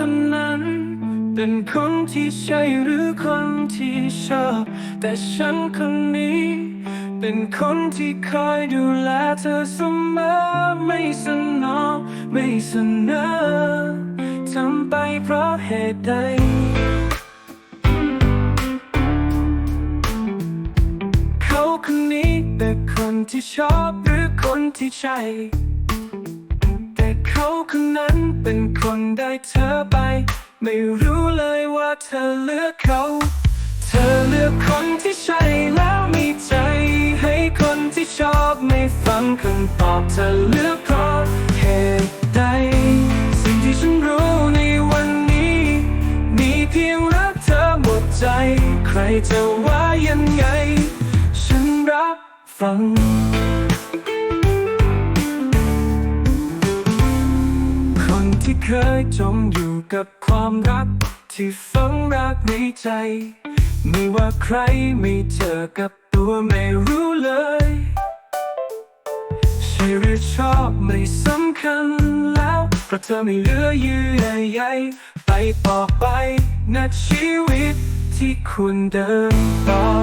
คนนั้น เป็นคนที่ใช่หรือคนที่ชอบ แต่ฉันคนนี้ เป็นคนที่คอยดูแลเธอเสมอไม่สนองไม่เสนอทำไปเพราะเหตุใดเขาคนนี้แต่คนที่ชอบหรือคนที่ใช่ เขาคนนั้นเป็นคนได้เธอไป ไม่รู้เลยว่าเธอเลือกเขา เธอเลือกคนที่ใช่แล้วมีใจ ให้คนที่ชอบไม่ฟังคำตอบเธอเลือกเพราะเหตุใด สิ่งที่ฉันรู้ในวันนี้ มีเพียงรักเธอหมดใจ ใครจะว่ายังไง ฉันรับฟัง ที่เคยจมอยู่กับความรัก ที่ฝังรักในใจ ไม่ว่าใครไม่เจอกับตัวไม่รู้เลย ใช่หรือชอบไม่สำคัญแล้ว เพราะเธอไม่เหลือเยื่อใยไปต่อไปนะชีวิตที่คุณเดินต่อ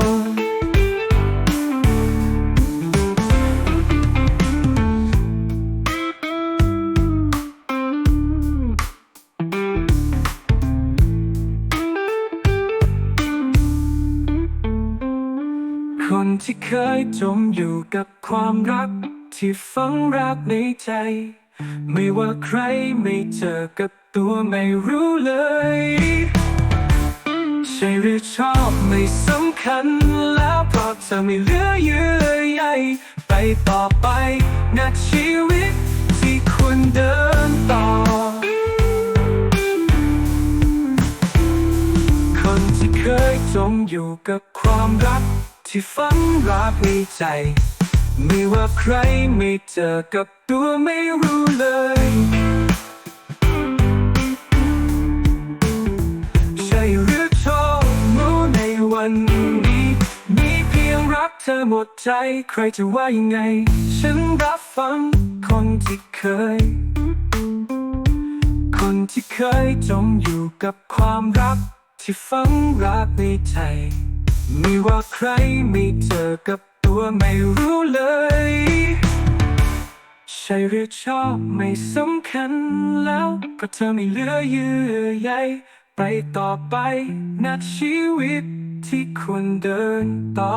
ที่เคยจมอยู่กับความรัก ที่ฝังรักในใจ ไม่ว่าใครไม่เจอกับตัวไม่รู้เลย ใช่หรือชอบไม่สำคัญแล้วเพราะเธอไม่เหลือเยื่อใยไปต่อไปนักชีวิตที่คุณเดินต่อ คนที่เคยจมอยู่กับความรัก ที่ฝังรักในใจ ไม่ว่าใครไม่เจอกับตัวไม่รู้เลย ใช่หรือโชอบรู้ในวันนี้ มีเพียงรักเธอหมดใจ ใครจะว่ายังไง ฉันรับฟังคนที่เคย คนที่เคยจมอยู่กับความรัก ที่ฝังรักในใจ ไม่ว่าใครไม่เจอกับตัวไม่รู้เลย ใช่หรือชอบไม่สำคัญแล้วเพราะเธอไม่เหลือเยื่อใยไปต่อไปนัดชีวิตที่ควรเดินต่อ